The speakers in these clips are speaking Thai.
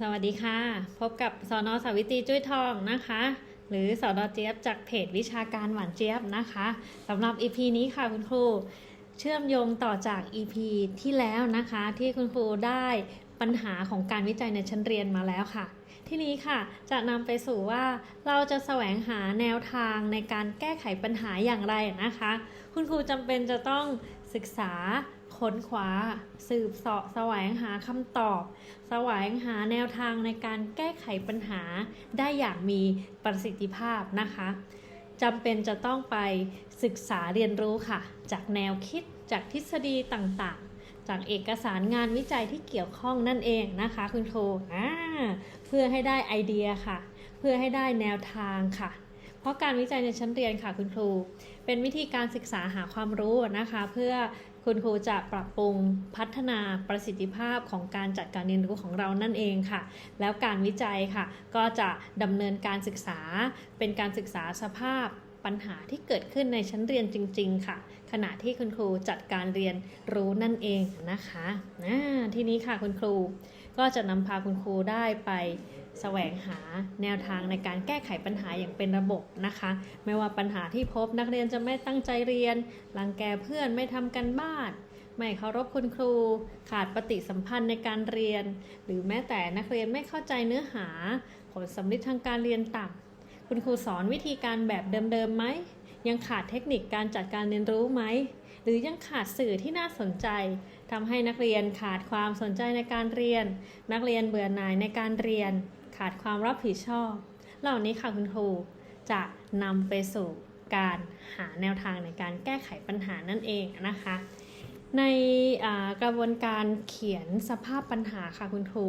สวัสดีค่ะ พบกับสอนอสาวิตรีจุ้ยทองนะคะ หรือสอนอเจี๊ยบจากเพจวิชาการหวานเจี๊ยบนะคะสำหรับ EP นี้ค่ะคุณครู เชื่อมโยงต่อจาก EP ที่แล้วนะคะ ที่คุณครูได้ปัญหาของการวิจัยในชั้นเรียนมาแล้วค่ะ ที่นี้ค่ะจะนำไปสู่ว่าเราจะแสวงหาแนวทางในการแก้ไขปัญหาอย่างไรนะคะ คุณครูจำเป็นจะต้องศึกษา ค้นคว้า สืบเสาะแสวงหาคำตอบ แสวงหาแนวทางในการแก้ไขปัญหาได้อย่างมีประสิทธิภาพนะคะจำเป็นจะต้องไปศึกษาเรียนรู้ค่ะ จากแนวคิดจากทฤษฎีต่างๆ จากเอกสารงานวิจัยที่เกี่ยวข้องนั่นเองนะคะ คุณครูเพื่อให้ได้ไอเดียค่ะ เพื่อให้ได้แนวทางค่ะ เพราะการวิจัยในชั้นเรียนค่ะคุณครู เป็นวิธีการศึกษาหาความรู้นะคะ เพื่อ คุณครูจะปรับปรุงพัฒนาประสิทธิภาพของการจัดการเรียนรู้ของเรานั่นเองค่ะ แล้วการวิจัยค่ะ ก็จะดำเนินการศึกษา เป็นการศึกษาสภาพปัญหาที่เกิดขึ้นในชั้นเรียนจริง ๆ ค่ะ ขณะที่คุณครูจัดการเรียนรู้นั่นเองนะคะนะทีนี้ค่ะคุณครูก็จะนำพาคุณครูได้ไป แสวงหาแนวทางในการแก้ไขปัญหาอย่างเป็นระบบนะคะ ไม่ว่าปัญหาที่พบนักเรียนจะไม่ตั้งใจเรียน รังแกเพื่อนไม่ทำกันบ้าน ไม่เคารพคุณครู ขาดปฏิสัมพันธ์ในการเรียน หรือแม้แต่นักเรียนไม่เข้าใจเนื้อหา ผลสำลิดทางการเรียนต่ำคุณครูสอนวิธีการแบบเดิมๆไหมยังขาดเทคนิคการจัดการเรียนรู้ไหม หรือยังขาดสื่อที่น่าสนใจทำให้นักเรียนขาดความสนใจในการเรียน นักเรียนเบื่อหน่ายในการเรียน ขาดความรับผิดชอบ เหล่านี้ค่ะคุณครูจะนำไปสู่การหาแนวทางในการแก้ไขปัญหานั่นเองนะคะ ในกระบวนการเขียนสภาพปัญหาค่ะคุณครู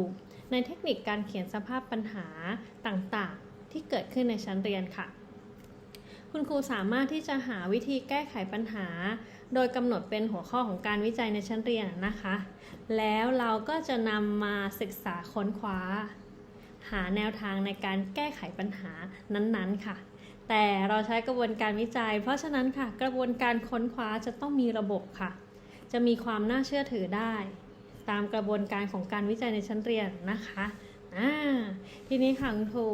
ในเทคนิคการเขียนสภาพปัญหาต่างๆ ที่เกิดขึ้นในชั้นเรียนค่ะ คุณครูสามารถที่จะหาวิธีแก้ไขปัญหา โดยกำหนดเป็นหัวข้อของการวิจัยในชั้นเรียนนะคะ แล้วเราก็จะนำมาศึกษาค้นคว้า หาแนวทางในการแก้ไขปัญหานั้นๆค่ะ แต่เราใช้กระบวนการวิจัย เพราะฉะนั้นค่ะ กระบวนการค้นคว้าจะต้องมีระบบค่ะ จะมีความน่าเชื่อถือได้ ตามกระบวนการของการวิจัยในชั้นเรียนนะคะทีนี้ค่ะคุณครู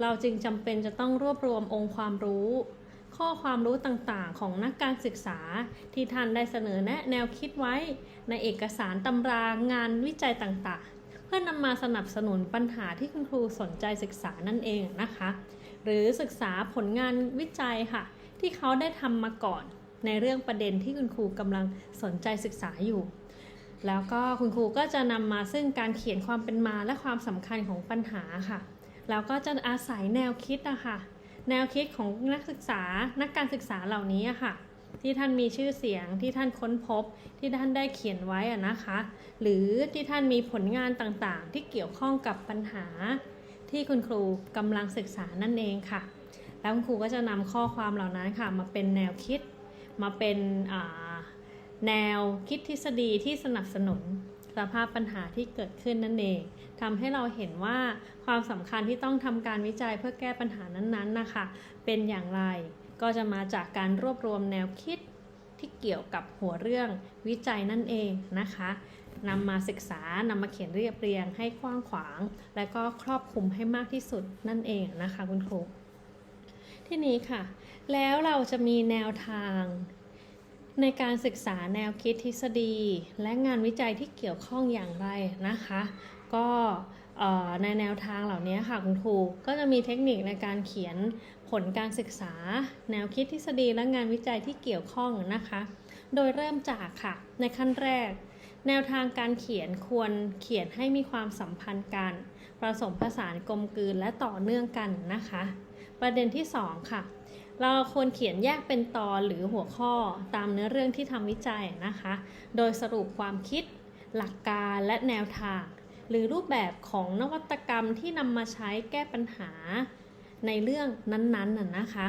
เราจึงจำเป็นจะต้องรวบรวมองค์ความรู้ ข้อความรู้ต่างๆ ของนักการศึกษาที่ท่านได้เสนอแนะแนวคิดไว้ ในเอกสารตำรางานวิจัยต่างๆ เพื่อนำมาสนับสนุนปัญหาที่คุณครูสนใจศึกษานั่นเองนะคะ หรือศึกษาผลงานวิจัยค่ะ ที่เขาได้ทำมาก่อน ในเรื่องประเด็นที่คุณครูกำลังสนใจศึกษาอยู่ แล้วก็คุณครูก็จะนำมาซึ่งการเขียนความเป็นมาและความสำคัญของปัญหาค่ะ แล้วก็จะอาศัยแนวคิดอะค่ะแนวคิดของนักศึกษานักการศึกษาเหล่านี้ค่ะ ที่ท่านมีชื่อเสียงที่ท่านค้นพบที่ท่านได้เขียนไว้นะคะ หรือที่ท่านมีผลงานต่างๆ ที่เกี่ยวข้องกับปัญหา ที่คุณครูกำลังศึกษานั่นเองค่ะ แล้วคุณครูก็จะนำข้อความเหล่านั้นค่ะ มาเป็นแนวคิด มาเป็นแนวคิดทฤษฎีที่สนับสนุนสภาพปัญหาที่เกิดขึ้นนั่นเองทำให้เราเห็นว่าความสำคัญที่ต้องทำการวิจัยเพื่อแก้ปัญหานั้นๆนะคะ เป็นอย่างไร ก็จะมาจากการรวบรวมแนวคิดที่เกี่ยวกับหัวเรื่องวิจัยนั่นเองนะคะนำมาศึกษานำมาเขียนเรียบเรียงให้กว้างขวาง และก็ครอบคลุมให้มากที่สุดนั่นเองนะคะคุณครูที่นี้ค่ะ แล้วเราจะมีแนวทาง ในการศึกษาแนวคิดทฤษฎี และงานวิจัยที่เกี่ยวข้องอย่างไรนะคะ ก็ ในแนวทางเหล่านี้ค่ะคุณครูก็จะมีเทคนิคในการเขียนผลการศึกษา แนวคิดทฤษฎีและงานวิจัยที่เกี่ยวข้องนะคะ โดยเริ่มจากค่ะ ในขั้นแรก แนวทางการเขียนควรเขียนให้มีความสัมพันธ์กันผสมผสานกลมกลืนและต่อเนื่องกันนะคะ ประเด็นที่สองค่ะ เราควรเขียนแยกเป็นตอนหรือหัวข้อตามเนื้อเรื่องที่ทำวิจัยนะคะ โดยสรุปความคิด หลักการและแนวทาง หรือรูปแบบของนวัตกรรมที่นำมาใช้แก้ปัญหาในเรื่องนั้นๆน่ะนะคะ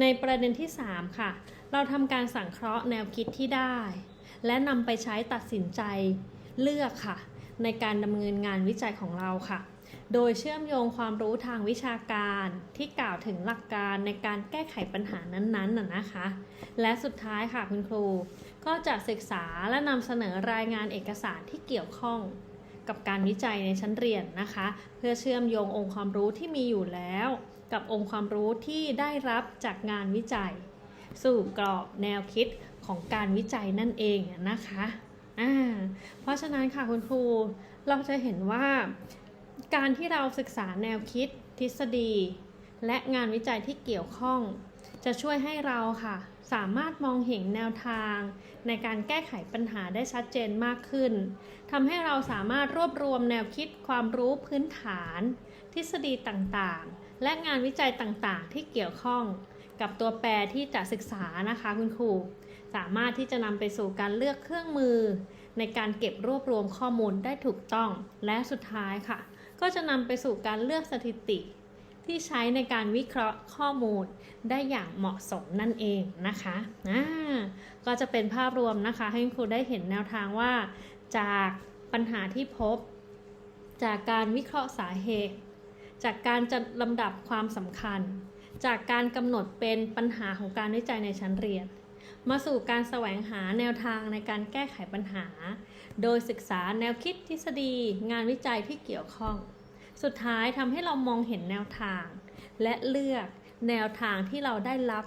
ในประเด็นที่ 3 ค่ะ เราทำการสังเคราะห์แนวคิดที่ได้ และนำไปใช้ตัดสินใจเลือกค่ะ ในการดำเนินงานวิจัยของเราค่ะ โดยเชื่อมโยงความรู้ทางวิชาการที่กล่าวถึงหลักการในการแก้ไขปัญหานั้นๆน่ะนะคะ และสุดท้ายค่ะคุณครู ก็จะศึกษาและนำเสนอรายงานเอกสารที่เกี่ยวข้อง กับการวิจัยในชั้นเรียนนะคะ เพื่อเชื่อมโยงองค์ความรู้ที่มีอยู่แล้ว กับองค์ความรู้ที่ได้รับจากงานวิจัย สู่กรอบแนวคิดของการวิจัยนั่นเองนะคะอ่าเพราะฉะนั้นค่ะคุณครูเราจะเห็นว่าการที่เราศึกษาแนวคิดทฤษฎี และงานวิจัยที่เกี่ยวข้อง จะช่วยให้เราค่ะ สามารถมองเห็นแนวทาง ในการแก้ไขปัญหาได้ชัดเจนมากขึ้นทำให้เราสามารถรวบรวมแนวคิดความรู้พื้นฐาน ทฤษฎีต่างๆ และงานวิจัยต่างๆ ที่เกี่ยวข้องกับตัวแปรที่จะศึกษานะคะคุณครู สามารถที่จะนำไปสู่การเลือกเครื่องมือ ในการเก็บรวบรวมข้อมูลได้ถูกต้องและสุดท้ายค่ะ ก็จะนำไปสู่การเลือกสถิติ ที่ใช้ในการวิเคราะห์ข้อมูลได้อย่างเหมาะสมนั่นเองนะคะอ่าก็จะเป็นภาพรวมนะคะ ให้ครูได้เห็นแนวทางว่า จากปัญหาที่พบ จากการวิเคราะห์สาเหตุ จากการจัดลำดับความสำคัญ จากการกำหนดเป็นปัญหาของการวิจัยในชั้นเรียนมาสู่การแสวงหาแนวทางในการแก้ไขปัญหา โดยศึกษาแนวคิดทฤษฎีงานวิจัยที่เกี่ยวข้อง สุดท้ายทำให้เรามองเห็นแนวทาง และเลือกแนวทางที่เราได้รับ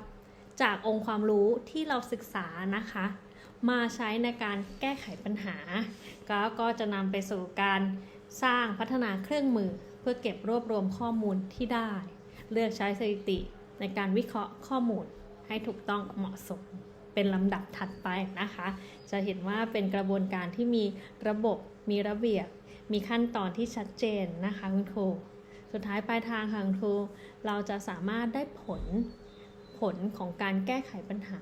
จากองค์ความรู้ที่เราศึกษานะคะ มาใช้ในการแก้ไขปัญหา ก็ก็จะนำไปสู่การสร้างพัฒนาเครื่องมือ เพื่อเก็บรวบรวมข้อมูลที่ได้ เลือกใช้สถิติในการวิเคราะห์ข้อมูลให้ถูกต้องเหมาะสม เป็นลำดับถัดไปนะคะ จะเห็นว่าเป็นกระบวนการที่มีระบบมีระเบียบ มีขั้นตอนที่ชัดเจนนะคะคุณครู สุดท้ายปลายทางค่ะคุณครู เราจะสามารถได้ผลผลของการแก้ไขปัญหา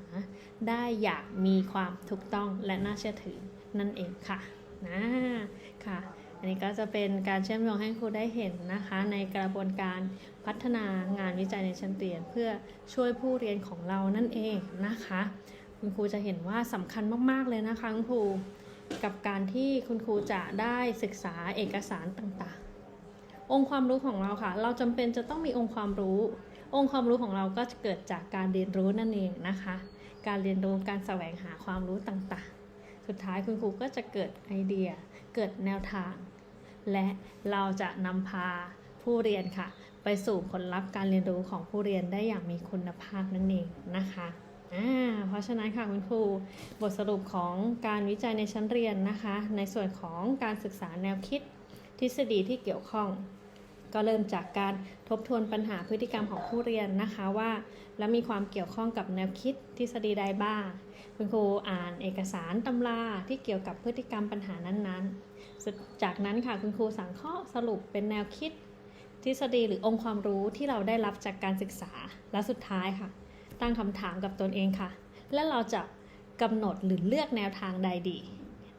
ได้อย่างมีความถูกต้องและน่าเชื่อถือนั่นเองค่ะนะค่ะ อันนี้ก็จะเป็นการเชื่อมโยงให้ครูได้เห็นนะคะ ในกระบวนการพัฒนางานวิจัยในชั้นเรียน เพื่อช่วยผู้เรียนของเรานั่นเองนะคะ คุณครูจะเห็นว่าสำคัญมาก ๆ เลยนะคะคุณครู กับการที่คุณครูจะได้ศึกษาเอกสารต่างๆ องค์ความรู้ของเราค่ะ เราจำเป็นจะต้องมีองค์ความรู้ องค์ความรู้ของเราก็จะเกิดจากการเรียนรู้นั่นเองนะคะ การเรียนรู้การแสวงหาความรู้ต่างๆ สุดท้ายคุณครูก็จะเกิดไอเดีย เกิดแนวทาง และเราจะนำพาผู้เรียนค่ะ ไปสู่ผลลัพธ์การเรียนรู้ของผู้เรียนได้อย่างมีคุณภาพนั่นเองนะคะ อ่าเพราะฉะนั้นค่ะคุณครูบทสรุปของการวิจัยในชั้นเรียนนะคะ ในส่วนของการศึกษาแนวคิดทฤษฎีที่เกี่ยวข้อง ก็เริ่มจากการทบทวนปัญหาพฤติกรรมของผู้เรียนนะคะว่า แล้วมีความเกี่ยวข้องกับแนวคิดทฤษฎีใดบ้าง คุณครูอ่านเอกสารตำราที่เกี่ยวกับพฤติกรรมปัญหานั้นๆ จากนั้นค่ะคุณครูสังเคราะห์สรุปเป็นแนวคิดทฤษฎีหรือองค์ความรู้ที่เราได้รับจากการศึกษาและสุดท้ายค่ะ ตั้งคำถามกับตนเองค่ะ และเราจะกำหนดหรือเลือกแนวทางใดดี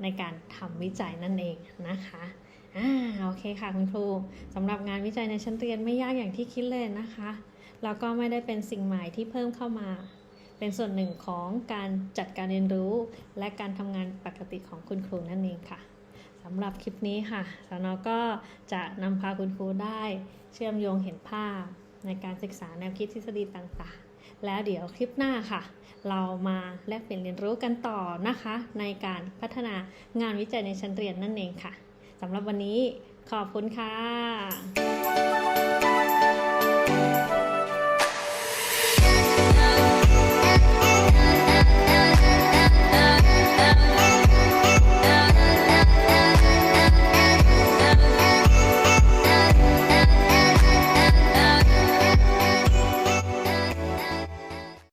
ในการทำวิจัยนั่นเองนะคะอ่าโอเคค่ะคุณครูสำหรับงานวิจัยในชั้นเรียนไม่ยากอย่างที่คิดเลยนะคะแล้วก็ไม่ได้เป็นสิ่งใหม่ที่เพิ่มเข้ามา เป็นส่วนหนึ่งของการจัดการเรียนรู้ และการทำงานปกติของคุณครูนั่นเองค่ะสำหรับคลิปนี้ค่ะสนก็จะนำพาคุณครูได้ เชื่อมโยงเห็นภาพในการศึกษาแนวคิดทฤษฎีต่างๆ แล้วเดี๋ยวคลิปหน้าค่ะ เรามาแลกเปลี่ยนเรียนรู้กันต่อนะคะ ในการพัฒนางานวิจัยในชั้นเรียนนั่นเองค่ะสำหรับวันนี้ขอบคุณค่ะ